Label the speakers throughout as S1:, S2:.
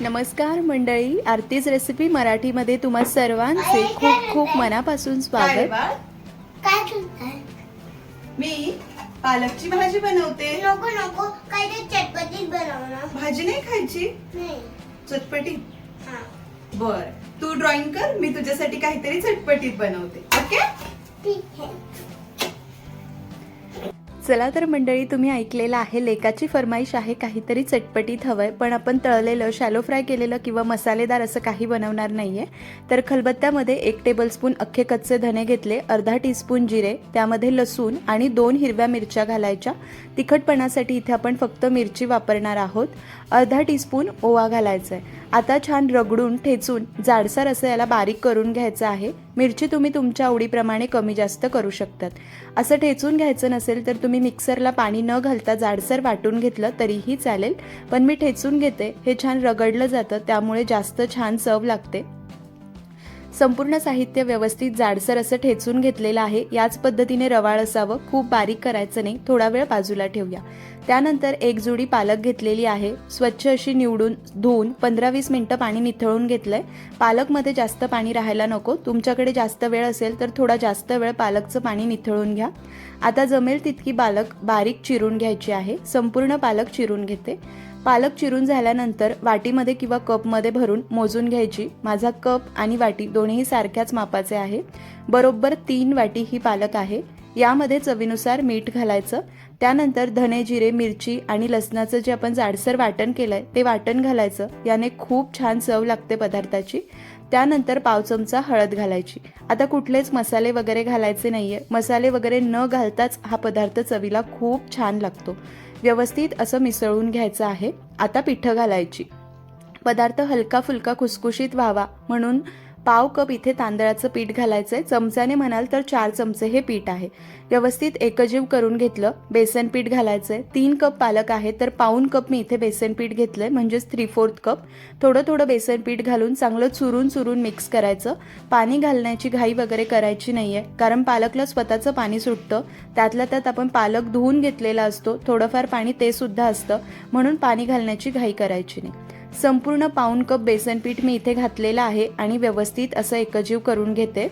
S1: नमस्कार मंडळी आरतीज रेसिपी मराठीमध्ये तुम्हा सर्वांचे खूप खूप मनापासून
S2: काय
S1: स्वागत
S3: काय
S2: मी पालकची भाजी बनवते.
S3: नको नको. काहीतरी चटपटीत बनव ना
S2: भाजी नाही खायची?
S3: नाही.
S2: चटपटी?
S3: हा.
S2: बर. तू ड्रॉइंग कर मी तुझ्यासाठी काहीतरी चटपटीत बनवते. ओके?
S3: ठीक आहे.
S1: चला तर मंडळी तुम्ही ऐकलेलं आहे लेकाची फरमाईश आहे काहीतरी चटपटीत हवंय पण आपण तळलेलं शॅलो फ्राय केलेलं किंवा मसालेदार असं काही बनवणार नाही आहे तर खलबत्त्यामध्ये एक टेबलस्पून अख्खे कच्चे धने घेतले अर्धा टीस्पून जिरे त्यामध्ये लसूण आणि दोन हिरव्या मिरच्या घालायच्या. तिखटपणासाठी इथे आपण फक्त मिरची वापरणार आहोत. अर्धा टीस्पून ओवा घालायचा आहे आता छान रगडून ठेचून जाडसर असं याला बारीक करून घ्यायचं आहे. मिरची तुम्ही तुमच्या आवडीप्रमाणे कमी जास्त करू शकतात. असं ठेचून घ्यायचं नसेल तर तुम्ही मिक्सरला पाणी न घालता जाडसर वाटून घेतलं तरीही चालेल. पण मी ठेचून घेते. हे छान रगडलं जातं त्यामुळे जास्त छान चव लागते. संपूर्ण साहित्य व्यवस्थित जाडसर असं ठेचून घेतलेलं आहे. याच पद्धतीने रवाळ असावं खूप बारीक करायचं नाही. थोडा वेळ बाजूला ठेवूया. त्यानंतर एक जुडी पालक घेतलेली आहे. स्वच्छ अशी निवडून धुवून पंधरा वीस मिनटं पाणी निथळून घेतलंय. पालकमध्ये जास्त पाणी राहायला नको. तुमच्याकडे जास्त वेळ असेल तर थोडा जास्त वेळ पालकचं पाणी निथळून घ्या. आता जमेल तितकी पालक बारीक चिरून घ्यायची आहे. संपूर्ण पालक चिरून घेते. पालक चिरून झाल्यानंतर वाटीमध्ये किंवा कपमध्ये भरून मोजून घ्यायची. माझा कप आणि वाटी दोन्ही सारख्याच मापाचे आहे. बरोबर तीन वाटी ही पालक आहे. यामध्ये चवीनुसार मीठ घालायचं. त्यानंतर धने जिरे मिरची आणि लसणाचं जे आपण जाडसर वाटण केलंय ते वाटण घालायचं. याने खूप छान चव लागते पदार्थाची. त्यानंतर पाव चमचा हळद घालायची. आता कुठलेच मसाले वगैरे घालायचे नाहीये. मसाले वगैरे न घालताच हा पदार्थ चवीला खूप छान लागतो. व्यवस्थित असं मिसळून घ्यायचं आहे. आता पिठं घालायची. पदार्थ हलका फुलका खुसखुशीत व्हावा म्हणून पाव कप इथे तांदळाचं पीठ घालायचंय. चमच्याने म्हणाल तर चार चमचे हे पीठ आहे. व्यवस्थित एकजीव करून घेतलं बेसन पीठ घालायचंय. तीन कप पालक आहे तर पाऊन कप मी इथे बेसन पीठ घेतलंय म्हणजेच थ्री फोर्थ कप. थोडं थोडं बेसन पीठ घालून चांगलं चुरून चुरून मिक्स करायचं. पाणी घालण्याची घाई वगैरे करायची नाहीये कारण पालकला स्वतःचं पाणी सुटतं. त्यातल्या त्यात आपण पालक धुवून घेतलेला असतो थोडंफार पाणी ते सुद्धा असतं म्हणून पाणी घालण्याची घाई करायची नाही. संपूर्ण पाऊण कप बेसन पीठ मी इथे घातलेलं आहे आणि व्यवस्थित असं एकजीव करून घेते.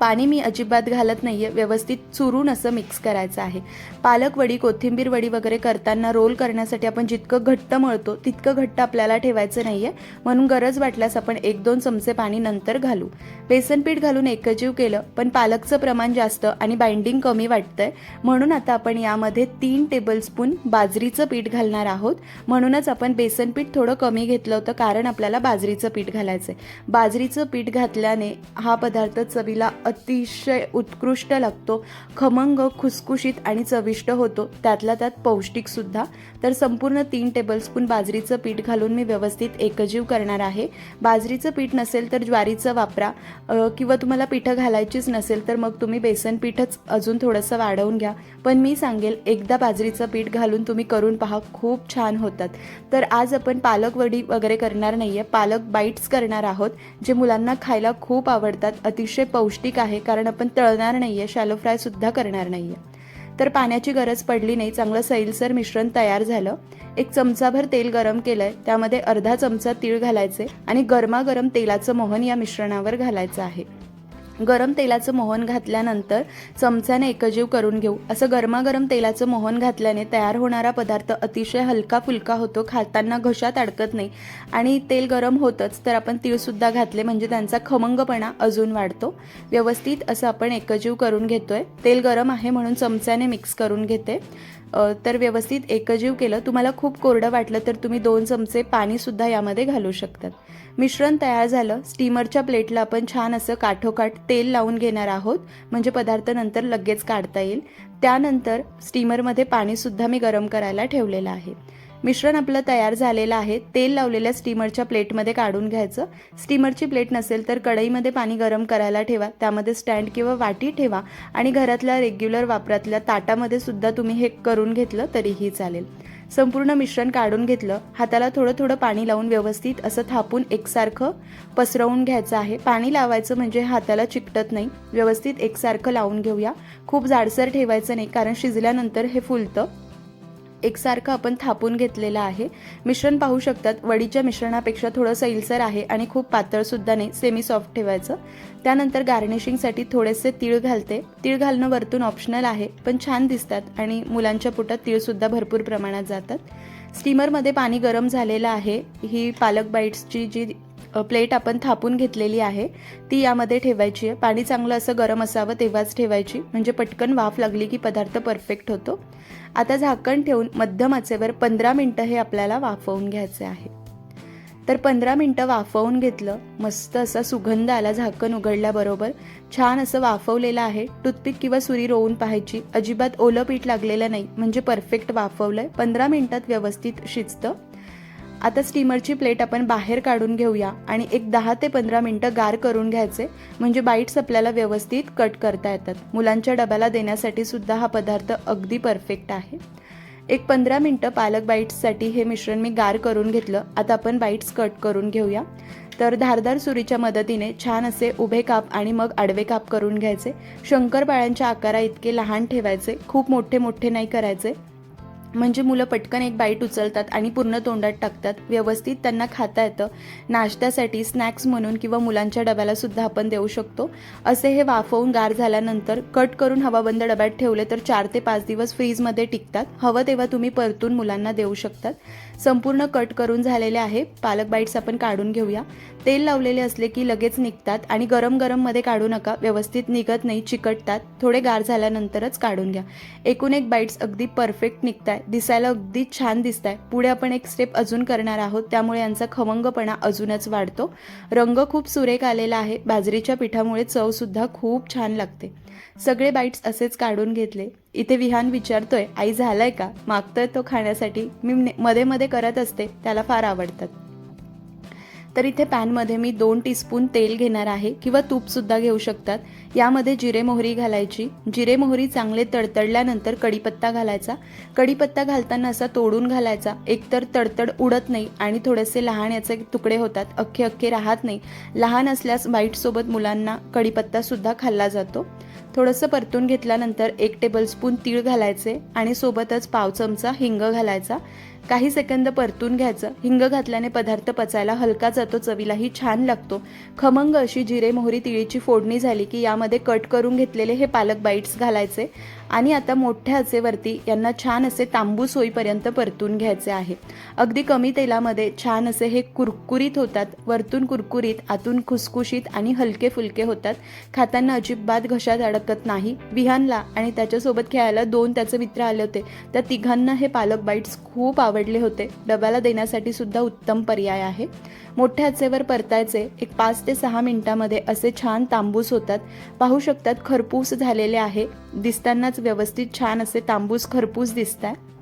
S1: पाणी मी अजिबात घालत नाही आहे व्यवस्थित चुरून असं मिक्स करायचं आहे. पालक वडी कोथिंबीर वडी वगैरे करताना रोल करण्यासाठी आपण जितकं घट्ट मळतो तितकं घट्ट आपल्याला ठेवायचं नाही आहे म्हणून गरज वाटल्यास आपण एक दोन चमचे पाणी नंतर घालू. बेसन पीठ घालून एकजीव केलं पण पालकचं प्रमाण जास्त आणि बाइंडिंग कमी वाटतंय. म्हणून आता आपण यामध्ये तीन टेबलस्पून बाजरीचं पीठ घालणार आहोत. म्हणूनच आपण बेसन पीठ थोडं कमी घेतलं होतं कारण आपल्याला बाजरीचं पीठ घालायचं आहे बाजरीचं पीठ घातल्याने हा पदार्थ चवीला अतिशय उत्कृष्ट लागतो. खमंग खुसखुशीत आणि चविष्ट होतो. त्यातला त्यात पौष्टिकसुद्धा तर संपूर्ण तीन टेबलस्पून बाजरीचं पीठ घालून मी व्यवस्थित एकजीव करणार आहे. बाजरीचं पीठ नसेल तर ज्वारीचं वापरा. किंवा तुम्हाला पिठं घालायचीच नसेल तर मग तुम्ही बेसन पीठच अजून थोडंसं वाढवून घ्या. पण मी सांगेल एकदा बाजरीचं पीठ घालून तुम्ही करून पहा खूप छान होतात. तर आज आपण पालक वडी वगैरे करणार नाही आहे पालक बाईट्स करणार आहोत जे मुलांना खायला खूप आवडतात अतिशय पौष्टिक आहे कारण आपण तळणार नाहीये शॅलो फ्राय सुद्धा करणार नाहीये. तर पाण्याची गरज पडली नाही चांगलं सैलसर मिश्रण तयार झालं. एक चमचाभर तेल गरम केलंय त्यामध्ये अर्धा चमचा तीळ घालायचे आणि गरमागरम तेलाचं मोहन या मिश्रणावर घालायचं आहे. गरम तेलाचं मोहन घातल्यानंतर चमच्याने एकजीव करून घेऊ. असं गरमागरम तेलाचं मोहन घातल्याने तयार होणारा पदार्थ अतिशय हलका फुलका होतो खाताना घशात अडकत नाही. आणि तेल गरम होतंच तर आपण तीळसुद्धा घातले म्हणजे त्यांचा खमंगपणा अजून वाढतो. व्यवस्थित असं आपण एकजीव करून घेतोय. तेल गरम आहे म्हणून चमच्याने मिक्स करून घेते. तर व्यवस्थित एकजीव केलं. तुम्हाला खूप कोरडं वाटलं तर तुम्ही दोन चमचे पाणीसुद्धा यामध्ये घालू शकतात. मिश्रण तयार झालं. स्टीमरच्या प्लेटला आपण छान असं काठोकाठ तेल लावून घेणार आहोत. म्हणजे पदार्थ नंतर लगेच काढता येईल. त्यानंतर स्टीमरमध्ये पाणीसुद्धा मी गरम करायला ठेवलेलं आहे. मिश्रण आपलं तयार झालेलं आहे. तेल लावलेल्या स्टीमरच्या प्लेटमध्ये काढून घ्यायचं. स्टीमरची प्लेट नसेल तर कढईमध्ये पाणी गरम करायला ठेवा. त्यामध्ये स्टँड किंवा वाटी ठेवा आणि घरातल्या रेग्युलर वापरातल्या ताटामध्ये सुद्धा तुम्ही हे करून घेतलं तरीही चालेल. संपूर्ण मिश्रण काढून घेतलं. हाताला थोडं थोडं पाणी लावून व्यवस्थित असं थापून एकसारखं पसरवून घ्यायचं आहे. पाणी लावायचं म्हणजे हाताला चिकटत नाही. व्यवस्थित एकसारखं लावून घेऊया. खूप जाडसर ठेवायचं नाही कारण शिजल्यानंतर हे फुलतं. एकसारखं आपण थापून घेतलेलं आहे. मिश्रण पाहू शकतात वडीच्या मिश्रणापेक्षा थोडं सैलसर आहे आणि खूप पातळसुद्धा नाही सेमी सॉफ्ट ठेवायचं. त्यानंतर गार्निशिंगसाठी थोडेसे तीळ घालते. तीळ घालणं वरतून ऑप्शनल आहे पण छान दिसतात आणि मुलांच्या पोटात तीळसुद्धा भरपूर प्रमाणात जातात. स्टीमरमध्ये पाणी गरम झालेलं आहे. ही पालक बाईट्सची जी प्लेट आपण थापून घेतलेली आहे. ती यामध्ये ठेवायची आहे. पाणी चांगलं असं गरम असावं तेव्हाच ठेवायची. म्हणजे पटकन वाफ लागली की पदार्थ परफेक्ट होतो. आता झाकण ठेवून मध्यम आचेवर पंधरा मिनटं हे आपल्याला वाफवून घ्यायचे आहे. तर पंधरा मिनटं वाफवून घेतलं मस्त असा सुगंध आला झाकण उघडल्याबरोबर. छान असं वाफवलेलं आहे. टूथपिक किंवा सुरी रोवून पाहायची. अजिबात ओलं पीठ लागलेलं नाही. म्हणजे परफेक्ट वाफवलं आहे पंधरा मिनटात व्यवस्थित शिजतं. आता स्टीमरची प्लेट आपण बाहेर काढून घेऊया आणि एक दहा ते पंधरा मिनटं गार करून घ्यायचे म्हणजे बाईट्स आपल्याला व्यवस्थित कट करता येतात. मुलांच्या डब्याला देण्यासाठी सुद्धा हा पदार्थ अगदी परफेक्ट आहे. एक पंधरा मिनटं पालक बाईट्ससाठी हे मिश्रण मी गार करून घेतलं. आता आपण बाईट्स कट करून घेऊया. तर धारदार सुरीच्या मदतीने छान असे उभे काप आणि मग आडवे काप करून घ्यायचे. शंकरपाळ्यांच्या आकारा इतके लहान ठेवायचे. खूप मोठे मोठे नाही करायचे. म्हणजे मुलं पटकन एक बाईट उचलतात आणि पूर्ण तोंडात टाकतात. व्यवस्थित त्यांना खाता येतं. नाश्त्यासाठी स्नॅक्स म्हणून किंवा मुलांच्या डब्याला सुद्धा आपण देऊ शकतो. असे हे वाफवून गार झाल्यानंतर कट करून हवाबंद डब्यात ठेवले तर चार ते पाच दिवस फ्रीजमध्ये टिकतात. हवं तेव्हा तुम्ही परतून मुलांना देऊ शकतात. संपूर्ण कट करून झालेले आहे. पालक बाईट्स आपण काढून घेऊया. तेल लावलेले असले की लगेच निघतात आणि गरम गरममध्ये काढू नका. व्यवस्थित निघत नाही चिकटतात. थोडे गार झाल्यानंतरच काढून घ्या. एकूण एक बाईट्स अगदी परफेक्ट निघताय. दिसायला अगदी छान दिसत आहे पुढे आपण एक स्टेप अजून करणार आहोत. त्यामुळे यांचा खमंगपणा अजूनच वाढतो. रंग खूप सुरेख आलेला आहे. बाजरीच्या पिठामुळे चवसुद्धा खूप छान लागते. सगळे बाईट्स असेच काढून घेतले. इथे विहान विचारतोय आई झालाय का? मागतोय तो खाण्यासाठी? मी मध्ये मध्ये करत असते त्याला फार आवडतात. तर इथे पॅनमध्ये मी दोन टीस्पून तेल घेणार आहे किंवा तूपसुद्धा घेऊ शकतात. यामध्ये जिरे मोहरी घालायची. जिरे मोहरी चांगले तडतडल्यानंतर कढीपत्ता घालायचा. कढीपत्ता घालताना असा तोडून घालायचा. एकतर तडतड उडत नाही आणि थोडेसे लहान याचे तुकडे होतात. अख्खे अख्खे राहत नाही. लहान असल्यास बाईटसोबत मुलांना कढीपत्तासुद्धा खाल्ला जातो. थोडंसं परतून घेतल्यानंतर एक टेबलस्पून तीळ घालायचे आणि सोबतच पाव चमचा हिंग घालायचा. काही सेकंद परतून घ्यायचं. हिंग घातल्याने पदार्थ पचायला हलका जातो. चवीलाही छान लागतो. खमंग अशी जिरे मोहरी तिळीची फोडणी झाली की यामध्ये कट करून घेतलेले हे पालक बाईट्स घालायचे. आणि आता मोठ्या आचेवरती यांना छान असे तांबूस होईपर्यंत परतून घ्यायचे आहे. अगदी कमी तेलामध्ये छान असे हे कुरकुरीत होतात वरतून कुरकुरीत आतून खुसखुशीत आणि हलके फुलके होतात. खाताना अजिबात घशात अडकत नाही. विहानला आणि त्याच्यासोबत खेळायला दोन त्याचे मित्र आले होते. त्या तिघांना हे पालक बाईट्स खूप आवडले होते. डब्याला देण्यासाठी सुद्धा उत्तम पर्याय आहे. मोठ्या आचेवर परतायचे एक पाच ते सहा मिनिटामध्ये असे छान तांबूस होतात. पाहू शकतात खरपूस झालेले आहे. दिसतानाच व्यवस्थित छान असे तांबूस खरपूस दिसत आहे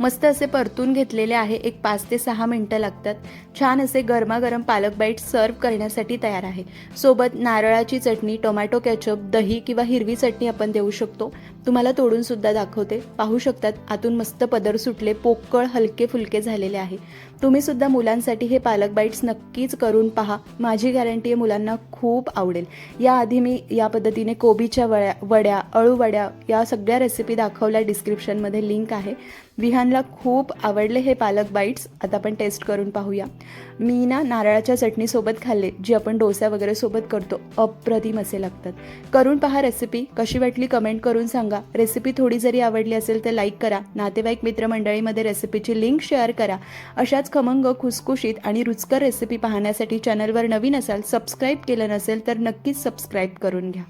S1: मस्त असे परतून घेतलेले आहे. एक पाच ते सहा मिनटं लागतात. छान असे गरमागरम पालक बाईट सर्व करण्यासाठी तयार आहे. सोबत नारळाची चटणी टोमॅटो कॅचअप दही किंवा हिरवी चटणी आपण देऊ शकतो. तुम्हाला तोडून सुद्धा दाखवते. पाहू शकतात आतून मस्त पदर सुटले पोकळ हलके फुलके झालेले आहे. तुम्ही सुद्धा मुलांसाठी हे पालक बाईट्स नक्कीच करून पहा. माझी गॅरंटी आहे मुलांना खूप आवडेल. याआधी मी या पद्धतीने कोबीच्या वड्या वड्या अळूवड्या या सगळ्या रेसिपी दाखवल्या डिस्क्रिप्शनमध्ये लिंक आहे. विहानला खूप आवडले हे पालक बाईट्स. आता आपण टेस्ट करून पाहूया. मी ना नारळाच्या चटणीसोबत खाल्ले जी आपण डोसा वगैरे सोबत करतो. अप्रतिम असे लागतात. करून पहा रेसिपी कशी वाटली कमेंट करून सांगा. सांगा. रेसिपी थोडी जरी आवडली असेल तर लाईक करा. नातेवाईक मित्रमंडळीमध्ये रेसिपीची लिंक शेअर करा. अशाच खमंग खुसखुशीत आणि रुचकर रेसिपी पाहण्यासाठी चॅनलवर नवीन असाल सबस्क्राईब केलं नसेल तर नक्कीच सबस्क्राईब करून घ्या.